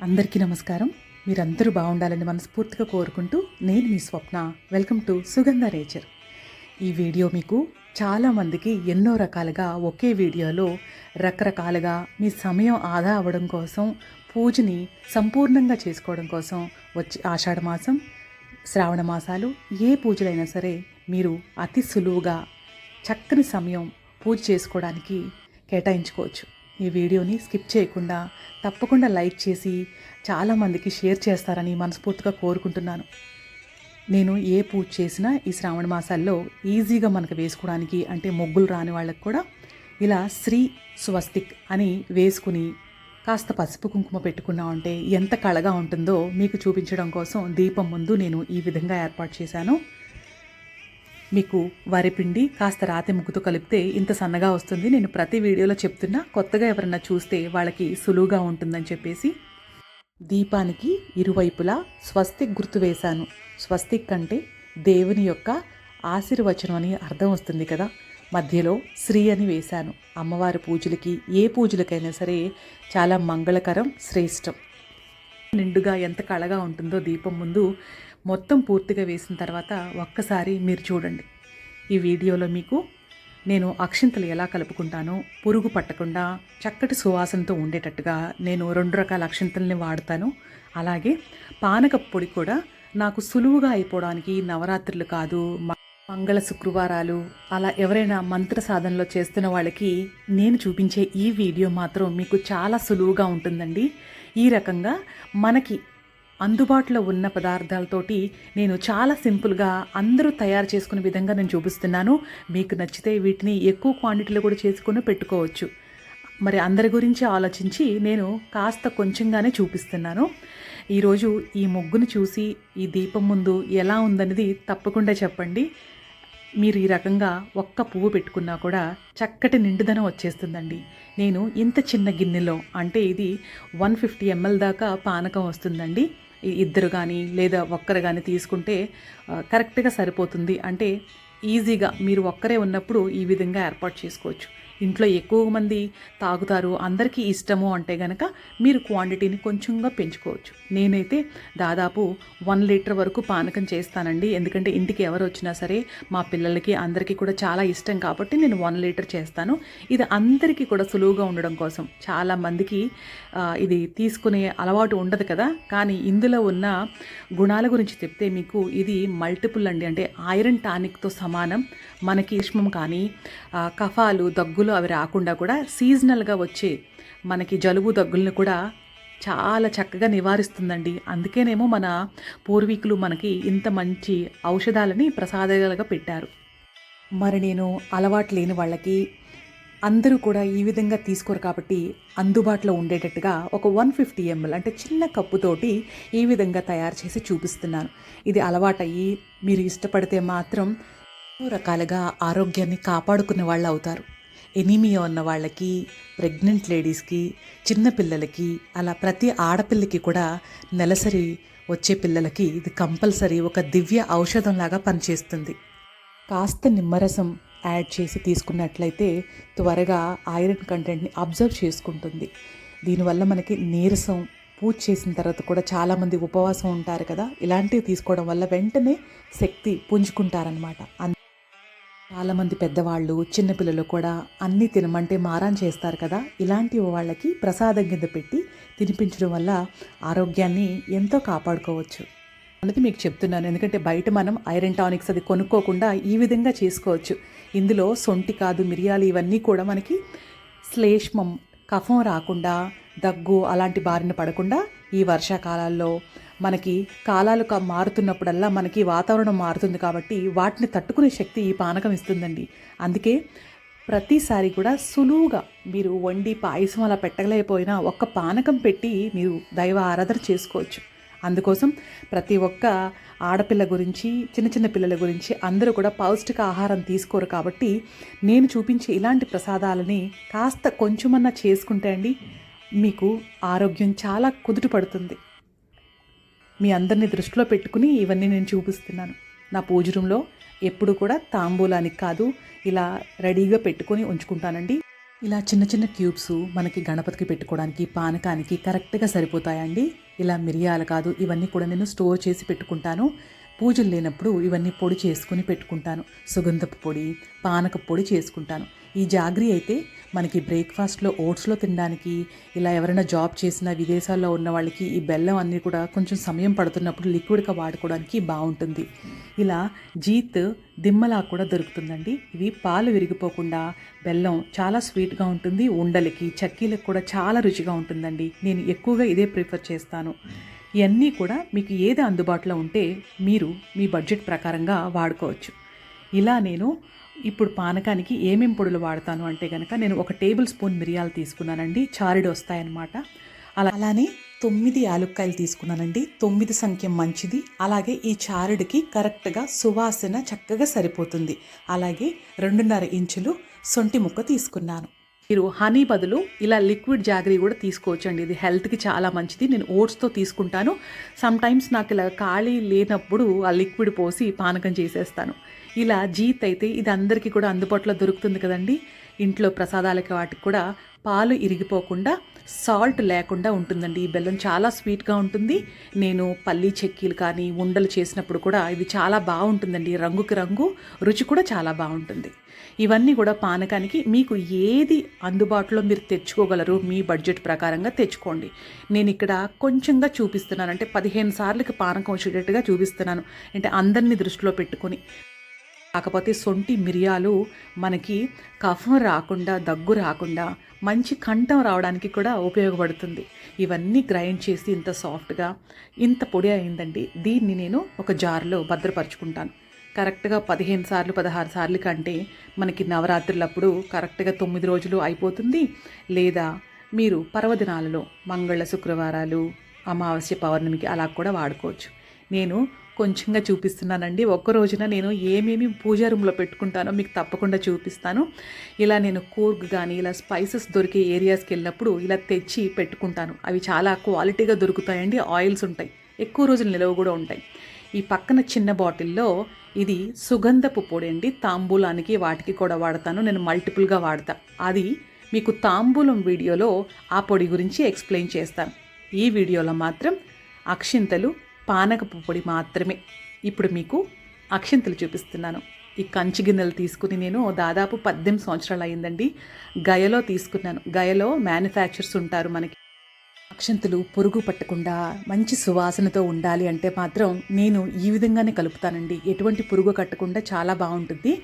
అందరికీ నమస్కారం. మీరందరూ బాగుండాలని మనస్ఫూర్తిగా కోరుకుంటూ నేను మీ Swapna. Welcome to Sugandha nature. ఈ వీడియో మీకు చాలామందికి ఎన్నో రకాలుగా ఒకే వీడియోలో రకరకాలుగా మీ సమయం ఆదా అవ్వడం కోసం పూజని సంపూర్ణంగా చేసుకోవడం కోసం వచ్చి ఆషాఢ మాసం శ్రావణ మాసాలు ఏ పూజలైనా సరే మీరు అతి సులువుగా చక్కని సమయం పూజ చేసుకోవడానికి కేటాయించుకోవచ్చు. ఈ వీడియోని స్కిప్ చేయకుండా తప్పకుండా లైక్ చేసి చాలామందికి షేర్ చేస్తారని మనస్ఫూర్తిగా కోరుకుంటున్నాను. నేను ఏ పూజ చేసినా ఈ శ్రావణ మాసాల్లో ఈజీగా మనకు వేసుకోవడానికి అంటే మొగ్గులు రాని వాళ్ళకి కూడా ఇలా శ్రీ స్వస్తిక్ అని వేసుకుని కాస్త పసుపు కుంకుమ పెట్టుకున్నామంటే ఎంత కళగా ఉంటుందో మీకు చూపించడం కోసం దీపం ముందు నేను ఈ విధంగా ఏర్పాటు చేశాను. మీకు వరిపిండి కాస్త రాతి ముగ్గుతో కలిపితే ఇంత సన్నగా వస్తుంది. నేను ప్రతి వీడియోలో చెప్తున్నా కొత్తగా ఎవరన్నా చూస్తే వాళ్ళకి సులువుగా ఉంటుందని చెప్పేసి. దీపానికి ఇరువైపులా స్వస్తిక్ గుర్తు వేశాను. స్వస్తిక్ అంటే దేవుని యొక్క ఆశీర్వచనం అని అర్థం వస్తుంది కదా. మధ్యలో శ్రీ అని వేశాను. అమ్మవారి పూజలకి ఏ పూజలకైనా సరే చాలా మంగళకరం శ్రేష్టం. నిండుగా ఎంత కళగా ఉంటుందో దీపం ముందు మొత్తం పూర్తిగా వేసిన తర్వాత ఒక్కసారి మీరు చూడండి. ఈ వీడియోలో మీకు నేను అక్షింతలు ఎలా కలుపుకుంటానో పురుగు పట్టకుండా చక్కటి సువాసనతో ఉండేటట్టుగా నేను రెండు రకాల అక్షింతల్ని వాడతాను. అలాగే పానక పొడి కూడా నాకు సులువుగా అయిపోవడానికి నవరాత్రులు కాదు మంగళ శుక్రవారాలు అలా ఎవరైనా మంత్ర సాధనలో చేస్తున్న వాళ్ళకి నేను చూపించే ఈ వీడియో మాత్రం మీకు చాలా సులువుగా ఉంటుందండి. ఈ రకంగా మనకి అందుబాటులో ఉన్న పదార్థాలతోటి నేను చాలా సింపుల్గా అందరూ తయారు చేసుకునే విధంగా నేను చూపిస్తున్నాను. మీకు నచ్చితే వీటిని ఎక్కువ క్వాంటిటీలో కూడా చేసుకొని పెట్టుకోవచ్చు. మరి అందరి గురించి ఆలోచించి నేను కాస్త కొంచెంగానే చూపిస్తున్నాను. ఈరోజు ఈ ముగ్గును చూసి ఈ దీపం ముందు ఎలా ఉందనేది తప్పకుండా చెప్పండి. మీరు ఈ రకంగా ఒక్క పువ్వు పెట్టుకున్నా కూడా చక్కటి నిండుదనం వచ్చేస్తుందండి. నేను ఇంత చిన్న గిన్నెలో అంటే ఇది వన్ ఫిఫ్టీ ఎంఎల్ దాకా పానకం వస్తుందండి. ఇద్దరు కానీ లేదా ఒక్కరు కానీ తీసుకుంటే కరెక్ట్గా సరిపోతుంది. అంటే ఈజీగా మీరు ఒక్కరే ఉన్నప్పుడు ఈ విధంగా ఏర్పాటు చేసుకోవచ్చు. ఇంట్లో ఎక్కువ మంది తాగుతారు అందరికీ ఇష్టము అంటే గనక మీరు క్వాంటిటీని కొంచెంగా పెంచుకోవచ్చు. నేనైతే దాదాపు వన్ లీటర్ వరకు పానకం చేస్తానండి. ఎందుకంటే ఇంటికి ఎవరు వచ్చినా సరే మా పిల్లలకి అందరికీ కూడా చాలా ఇష్టం కాబట్టి నేను వన్ లీటర్ చేస్తాను. ఇది అందరికీ కూడా సులువుగా ఉండడం కోసం. చాలా మందికి ఇది తీసుకునే అలవాటు ఉండదు కదా. కానీ ఇందులో ఉన్న గుణాల గురించి చెప్తే మీకు ఇది మల్టిపుల్ అండి. అంటే ఐరన్ టానిక్తో సమానం. మనకి ఇష్మం కానీ కఫాలు దగ్గులు అవి రాకుండా కూడా సీజనల్గా వచ్చే మనకి జలుబు దగ్గులను కూడా చాలా చక్కగా నివారిస్తుందండి. అందుకేనేమో మన పూర్వీకులు మనకి ఇంత మంచి ఔషధాలని ప్రసాదాలుగా పెట్టారు. మరి నేను అలవాటు లేని వాళ్ళకి అందరూ కూడా ఈ విధంగా తీసుకోరు కాబట్టి అందుబాటులో ఉండేటట్టుగా ఒక వన్ ఫిఫ్టీ ఎంఎల్ అంటే చిన్న కప్పుతోటి ఈ విధంగా తయారు చేసి చూపిస్తున్నాను. ఇది అలవాటయ్యి మీరు ఇష్టపడితే మాత్రం ఎన్నో రకాలుగా ఆరోగ్యాన్ని కాపాడుకునే వాళ్ళు అవుతారు. ఎనీమియా ఉన్న వాళ్ళకి ప్రెగ్నెంట్ లేడీస్కి చిన్నపిల్లలకి అలా ప్రతి ఆడపిల్లకి కూడా నెలసరి వచ్చే పిల్లలకి ఇది కంపల్సరీ ఒక దివ్య ఔషధంలాగా పనిచేస్తుంది. కాస్త నిమ్మరసం యాడ్ చేసి తీసుకున్నట్లయితే త్వరగా ఐరన్ కంటెంట్ని అబ్జర్వ్ చేసుకుంటుంది. దీనివల్ల మనకి నీరసం పూజ చేసిన తర్వాత కూడా చాలామంది ఉపవాసం ఉంటారు కదా ఇలాంటివి తీసుకోవడం వల్ల వెంటనే శక్తి పుంజుకుంటారనమాట చాలామంది పెద్దవాళ్ళు చిన్నపిల్లలు కూడా అన్నీ తినమంటే మారాన్ చేస్తారు కదా. ఇలాంటి వాళ్ళకి ప్రసాదం కింద పెట్టి తినిపించడం వల్ల ఆరోగ్యాన్ని ఎంతో కాపాడుకోవచ్చు. అనేది మీకు చెప్తున్నాను. ఎందుకంటే బయట మనం ఐరన్ టానిక్స్ అది కొనుక్కోకుండా ఈ విధంగా చేసుకోవచ్చు. ఇందులో సొంటి కాదు మిరియాలు ఇవన్నీ కూడా మనకి శ్లేష్మం కఫం రాకుండా దగ్గు అలాంటి బారిన పడకుండా ఈ వర్షాకాలాల్లో మనకి కాలాలు మారుతున్నప్పుడల్లా మనకి వాతావరణం మారుతుంది కాబట్టి వాటిని తట్టుకునే శక్తి ఈ పానకం ఇస్తుందండి. అందుకే ప్రతిసారి కూడా సులువుగా మీరు వండి పాయసం అలా పెట్టగలేకపోయినా ఒక్క పానకం పెట్టి మీరు దైవ ఆరాధన చేసుకోవచ్చు. అందుకోసం ప్రతి ఒక్క ఆడపిల్ల గురించి చిన్న చిన్న పిల్లల గురించి అందరూ కూడా పౌష్టిక ఆహారం తీసుకోరు కాబట్టి నేను చూపించే ఇలాంటి ప్రసాదాలని కాస్త కొంచెమన్నా చేసుకుంటే అండి మీకు ఆరోగ్యం చాలా కుదుట పడుతుంది. మీ అందరిని దృష్టిలో పెట్టుకుని ఇవన్నీ నేను చూపిస్తున్నాను. నా పూజ రూమ్లో ఎప్పుడు కూడా తాంబూలానికి కాదు ఇలా రెడీగా పెట్టుకొని ఉంచుకుంటానండి. ఇలా చిన్న చిన్న క్యూబ్స్ మనకి గణపతికి పెట్టుకోవడానికి పానకానికి కరెక్ట్గా సరిపోతాయండి. ఇలా మిరియాలు కాదు ఇవన్నీ కూడా నేను స్టోర్ చేసి పెట్టుకుంటాను. పూజలు లేనప్పుడు ఇవన్నీ పొడి చేసుకుని పెట్టుకుంటాను. సుగంధపు పొడి పానక పొడి చేసుకుంటాను. ఈ జాగ్రీ అయితే మనకి బ్రేక్ఫాస్ట్లో ఓట్స్లో తినడానికి ఇలా ఎవరైనా జాబ్ చేసిన విదేశాల్లో ఉన్న వాళ్ళకి ఈ బెల్లం అన్నీ కూడా కొంచెం సమయం పడుతున్నప్పుడు లిక్విడ్గా వాడుకోవడానికి బాగుంటుంది. ఇలా జీత్ దిమ్మలా కూడా దొరుకుతుందండి. ఇవి పాలు విరిగిపోకుండా బెల్లం చాలా స్వీట్గా ఉంటుంది. ఉండలకి చక్కీలకు కూడా చాలా రుచిగా ఉంటుందండి. నేను ఎక్కువగా ఇదే ప్రిఫర్ చేస్తాను. ఇవన్నీ కూడా మీకు ఏది అందుబాటులో ఉంటే మీరు మీ బడ్జెట్ ప్రకారంగా వాడుకోవచ్చు. ఇలా నేను ఇప్పుడు పానకానికి ఏమేం పొడులు వాడతాను అంటే కనుక నేను ఒక టేబుల్ స్పూన్ మిరియాలు తీసుకున్నానండి. చారిడు వస్తాయన్నమాట. అలా అలానే తొమ్మిది యాలుక్కాయలు తీసుకున్నానండి. తొమ్మిది సంఖ్య మంచిది. అలాగే ఈ చారుడికి కరెక్ట్గా సువాసన చక్కగా సరిపోతుంది. అలాగే రెండున్నర ఇంచులు సొంటి ముక్క తీసుకున్నాను. మీరు హనీ బదులు ఇలా లిక్విడ్ జాగరీ కూడా తీసుకోవచ్చండి. ఇది హెల్త్కి చాలా మంచిది. నేను ఓట్స్తో తీసుకుంటాను. సమ్టైమ్స్ నాకు ఇలా ఖాళీ లేనప్పుడు ఆ లిక్విడ్ పోసి పానకం చేసేస్తాను. ఇలా జీత్ అయితే ఇది అందరికీ కూడా అందుబాటులో దొరుకుతుంది కదండి. ఇంట్లో ప్రసాదాలకి వాటికి కూడా పాలు ఇరిగిపోకుండా సాల్ట్ లేకుండా ఉంటుందండి. ఈ బెల్లం చాలా స్వీట్గా ఉంటుంది. నేను పల్లీ చెక్కీలు కానీ ఉండలు చేసినప్పుడు కూడా ఇది చాలా బాగుంటుందండి. రంగుకి రంగు రుచి కూడా చాలా బాగుంటుంది. ఇవన్నీ కూడా పానకానికి మీకు ఏది అందుబాటులో మీరు తెచ్చుకోగలరు మీ బడ్జెట్ ప్రకారంగా తెచ్చుకోండి. నేను ఇక్కడ కొంచెంగా చూపిస్తున్నాను. అంటే పదిహేను సార్లకి పానకం వచ్చేటట్టుగా చూపిస్తున్నాను. అంటే అందరినీ దృష్టిలో పెట్టుకొని. కాకపోతే సొంటి మిరియాలు మనకి కఫం రాకుండా దగ్గు రాకుండా మంచి కంఠం రావడానికి కూడా ఉపయోగపడుతుంది. ఇవన్నీ గ్రైండ్ చేసి ఇంత సాఫ్ట్గా ఇంత పొడి అయిందండి. దీన్ని నేను ఒక జార్లో భద్రపరుచుకుంటాను. కరెక్ట్గా పదిహేను సార్లు పదహారు సార్లు కంటే మనకి నవరాత్రులప్పుడు కరెక్ట్గా తొమ్మిది రోజులు అయిపోతుంది. లేదా మీరు పర్వదినాలలో మంగళ శుక్రవారాలు అమావాస్య పౌర్ణమికి అలా కూడా వాడుకోవచ్చు. నేను కొంచెంగా చూపిస్తున్నానండి. ఒక్క రోజున నేను ఏమేమి పూజా రూమ్లో పెట్టుకుంటానో మీకు తప్పకుండా చూపిస్తాను. ఇలా నేను కూర్గ్ కానీ ఇలా స్పైసెస్ దొరికే ఏరియాస్కి వెళ్ళినప్పుడు ఇలా తెచ్చి పెట్టుకుంటాను. అవి చాలా క్వాలిటీగా దొరుకుతాయండి. ఆయిల్స్ ఉంటాయి. ఎక్కువ రోజులు నిలవ కూడా ఉంటాయి. ఈ పక్కన చిన్న బాటిల్లో ఇది సుగంధపు పొడి అండి తాంబూలానికి వాటికి కూడా వాడతాను. నేను మల్టిపుల్గా వాడతా. అది మీకు తాంబూలం వీడియోలో ఆ పొడి గురించి ఎక్స్ప్లెయిన్ చేస్తాను. ఈ వీడియోలో మాత్రం అక్షింతలు పానకపు పొడి మాత్రమే. ఇప్పుడు మీకు అక్షింతలు చూపిస్తున్నాను. ఈ కంచి గిన్నెలు తీసుకుని నేను దాదాపు పద్దెనిమిది సంవత్సరాలు అయిందండి గయలో తీసుకున్నాను. గయలో మ్యానుఫ్యాక్చర్స్ ఉంటారు మనకి. అక్షంతులు పురుగు పట్టకుండా మంచి సువాసనతో ఉండాలి అంటే మాత్రం నేను ఈ విధంగానే కలుపుతానండి. ఎటువంటి పురుగు కట్టకుండా చాలా బాగుంటుంది.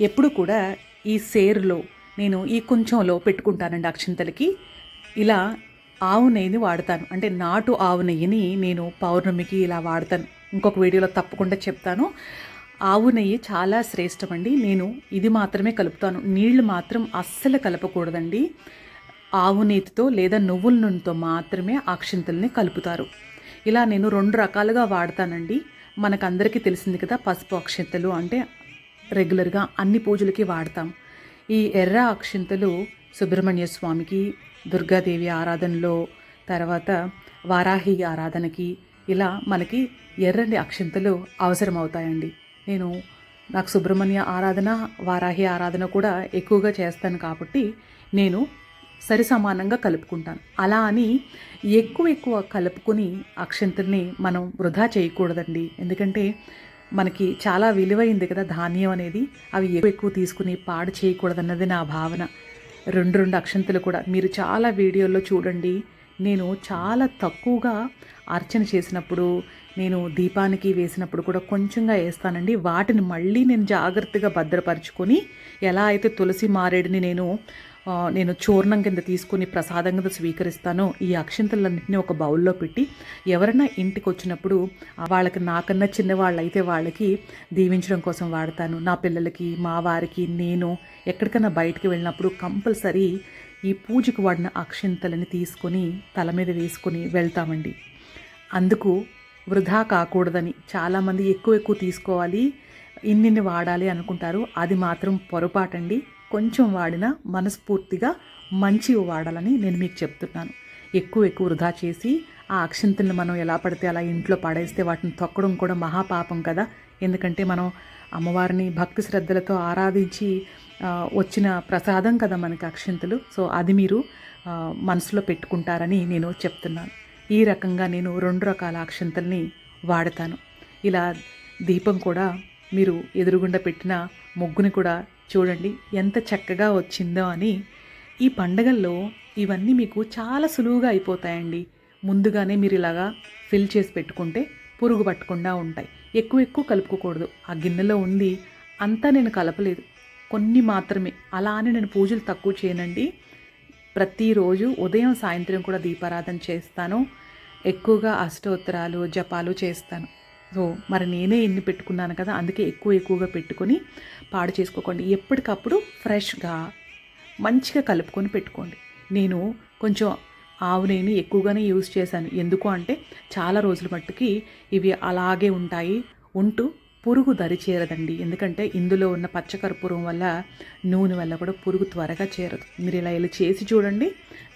ఎప్పుడు కూడా ఈ సేరులో నేను ఈ కొంచెంలో పెట్టుకుంటానండి అక్షంతలకి. ఇలా ఆవు నెయ్యిని వాడతాను. అంటే నాటు ఆవు నెయ్యిని నేను పౌర్ణమికి ఇలా వాడతాను. ఇంకొక వీడియోలో తప్పకుండా చెప్తాను. ఆవు నెయ్యి చాలా శ్రేష్టమండి. నేను ఇది మాత్రమే కలుపుతాను. నీళ్ళు మాత్రం అస్సలు కలపకూడదండి. ఆవు నెయ్యితో లేదా నువ్వుల నూనెతో మాత్రమే అక్షింతల్ని కలుపుతారు. ఇలా నేను రెండు రకాలుగా వాడతానండి. మనకందరికీ తెలిసింది కదా పసుపు అక్షింతలు అంటే రెగ్యులర్గా అన్ని పూజలకి వాడతాం. ఈ ఎర్ర అక్షింతలు సుబ్రహ్మణ్య స్వామికి దుర్గాదేవి ఆరాధనలో తర్వాత వారాహి ఆరాధనకి ఇలా మనకి ఎర్రని అక్షింతలు అవసరమవుతాయండి. నేను నాకు సుబ్రహ్మణ్య ఆరాధన వారాహి ఆరాధన కూడా ఎక్కువగా చేస్తాను కాబట్టి నేను సరి సమానంగా కలుపుకుంటాను. అలా అని ఎక్కువ ఎక్కువ కలుపుకొని అక్షంతల్ని మనం వృధా చేయకూడదండి. ఎందుకంటే మనకి చాలా విలువైంది కదా ధాన్యం అనేది. అవి ఎక్కువ ఎక్కువ తీసుకుని పాడు చేయకూడదన్నది నా భావన. రెండు రెండు అక్షంతలు కూడా. మీరు చాలా వీడియోల్లో చూడండి. నేను చాలా తక్కువగా అర్చన చేసినప్పుడు నేను దీపానికి వేసినప్పుడు కూడా కొంచెంగా వేస్తానండి. వాటిని మళ్ళీ నేను జాగ్రత్తగా భద్రపరుచుకొని ఎలా అయితే తులసి మారేడిని నేను నేను చూర్ణం కింద తీసుకుని ప్రసాదం కింద స్వీకరిస్తాను. ఈ అక్షింతలన్నింటినీ ఒక బౌల్లో పెట్టి ఎవరైనా ఇంటికి వచ్చినప్పుడు వాళ్ళకి నాకన్నా చిన్నవాళ్ళు అయితే వాళ్ళకి దీవించడం కోసం వాడతాను. నా పిల్లలకి మా వారికి నేను ఎక్కడికైనా బయటికి వెళ్ళినప్పుడు కంపల్సరీ ఈ పూజకు వాడిన అక్షింతలని తీసుకొని తల మీద వేసుకొని వెళ్తామండి. అందుకు వృధా కాకూడదని చాలామంది ఎక్కువ ఎక్కువ తీసుకోవాలి ఇన్నిన్ని వాడాలి అనుకుంటారు. అది మాత్రం పొరపాటండి. కొంచెం వాడినా మనస్ఫూర్తిగా మంచివి వాడాలని నేను మీకు చెప్తున్నాను. ఎక్కువ ఎక్కువ వృధా చేసి ఆ అక్షంతలను మనం ఎలా పడితే అలా ఇంట్లో పడేస్తే వాటిని తొక్కడం కూడా మహాపాపం కదా. ఎందుకంటే మనం అమ్మవారిని భక్తి శ్రద్ధలతో ఆరాధించి వచ్చిన ప్రసాదం కదా మనకి అక్షంతలు. సో అది మీరు మనసులో పెట్టుకుంటారని నేను చెప్తున్నాను. ఈ రకంగా నేను రెండు రకాల అక్షంతల్ని వాడతాను. ఇలా దీపం కూడా మీరు ఎదురుగుండా పెట్టిన ముగ్గుని కూడా చూడండి ఎంత చక్కగా వచ్చిందో అని. ఈ పండగల్లో ఇవన్నీ మీకు చాలా సులువుగా అయిపోతాయండి. ముందుగానే మీరు ఇలాగా ఫిల్ చేసి పెట్టుకుంటే పురుగు పట్టకుండా ఉంటాయి. ఎక్కువ ఎక్కువ కలుపుకోకూడదు. ఆ గిన్నెలో ఉంది అంతా నేను కలపలేదు. కొన్ని మాత్రమే. అలా అని నేను పూజలు తక్కువ చేయనండి. ప్రతిరోజు ఉదయం సాయంత్రం కూడా దీపారాధన చేస్తాను. ఎక్కువగా అష్టోత్తరాలు జపాలు చేస్తాను. సో మరి నేనే ఎన్ని పెట్టుకున్నాను కదా అందుకే ఎక్కువ ఎక్కువగా పెట్టుకొని పాడు చేసుకోకండి. ఎప్పటికప్పుడు ఫ్రెష్గా మంచిగా కలుపుకొని పెట్టుకోండి. నేను కొంచెం ఆవు నెయ్యిని ఎక్కువగానే యూజ్ చేశాను. ఎందుకు అంటే చాలా రోజుల మట్టుకి ఇవి అలాగే ఉంటాయి. ఉంటూ పురుగు దరి చేరదండి. ఎందుకంటే ఇందులో ఉన్న పచ్చకర్పూరం వల్ల నూనె వల్ల కూడా పురుగు త్వరగా చేరదు. మీరు ఇలా ఇలా చేసి చూడండి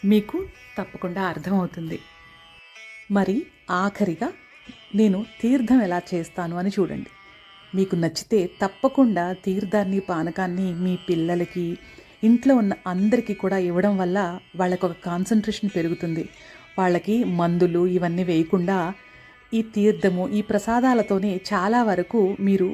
మీకు తప్పకుండా అర్థమవుతుంది. మరి ఆఖరిగా నేను తీర్థం ఎలా చేస్తాను అని చూడండి. మీకు నచ్చితే తప్పకుండా తీర్థాన్ని పానకాన్ని మీ పిల్లలకి ఇంట్లో ఉన్న అందరికీ కూడా ఇవ్వడం వల్ల వాళ్ళకు ఒక కాన్సన్ట్రేషన్ పెరుగుతుంది. వాళ్ళకి మందులు ఇవన్నీ వేయకుండా ఈ తీర్థము ఈ ప్రసాదాలతోనే చాలా వరకు మీరు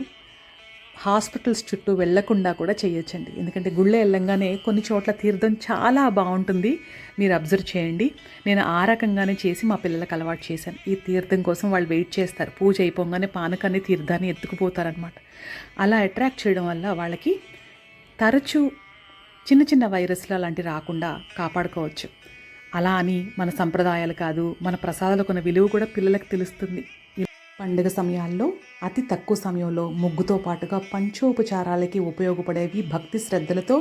హాస్పిటల్స్ చుట్టూ వెళ్ళకుండా కూడా చేయొచ్చండి. ఎందుకంటే గుళ్ళ వెళ్ళంగానే కొన్ని చోట్ల తీర్థం చాలా బాగుంటుంది. మీరు అబ్జర్వ్ చేయండి. నేను ఆ రకంగానే చేసి మా పిల్లలకు అలవాటు చేశాను. ఈ తీర్థం కోసం వాళ్ళు వెయిట్ చేస్తారు. పూజ అయిపోగానే పానకాన్ని తీర్థాన్ని ఎత్తుకుపోతారనమాట అలా అట్రాక్ట్ చేయడం వల్ల వాళ్ళకి తరచూ చిన్న చిన్న వైరస్లు అలాంటివి రాకుండా కాపాడుకోవచ్చు. అలా అని మన సంప్రదాయాలు కాదు మన ప్రసాదాలకు ఉన్న విలువ కూడా పిల్లలకు తెలుస్తుంది. పండుగ సమయాల్లో అతి తక్కువ సమయంలో ముగ్గుతో పాటుగా పంచోపచారాలకి ఉపయోగపడేవి భక్తి శ్రద్ధలతో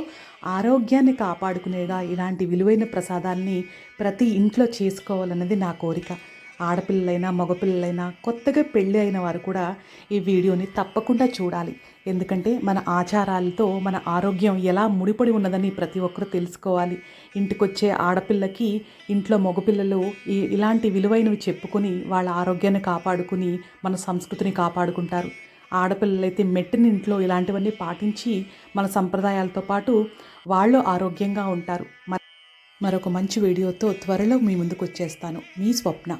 ఆరోగ్యాన్ని కాపాడుకునేగా ఇలాంటి విలువైన ప్రసాదాన్ని ప్రతి ఇంట్లో చేసుకోవాలన్నది నా కోరిక. ఆడపిల్లలైనా మగపిల్లలైనా కొత్తగా పెళ్ళి అయిన వారు కూడా ఈ వీడియోని తప్పకుండా చూడాలి. ఎందుకంటే మన ఆచారాలతో మన ఆరోగ్యం ఎలా ముడిపడి ఉన్నదని ప్రతి ఒక్కరూ తెలుసుకోవాలి. ఇంటికొచ్చే ఆడపిల్లకి ఇంట్లో మగపిల్లలు ఇలాంటి విలువైనవి చెప్పుకొని వాళ్ళ ఆరోగ్యాన్ని కాపాడుకుని మన సంస్కృతిని కాపాడుకుంటారు. ఆడపిల్లలైతే మెట్టిన ఇంట్లో ఇలాంటివన్నీ పాటించి మన సంప్రదాయాలతో పాటు వాళ్ళు ఆరోగ్యంగా ఉంటారు. మరొక మంచి వీడియోతో త్వరలో మీ ముందుకు వచ్చేస్తాను మీ స్వప్న.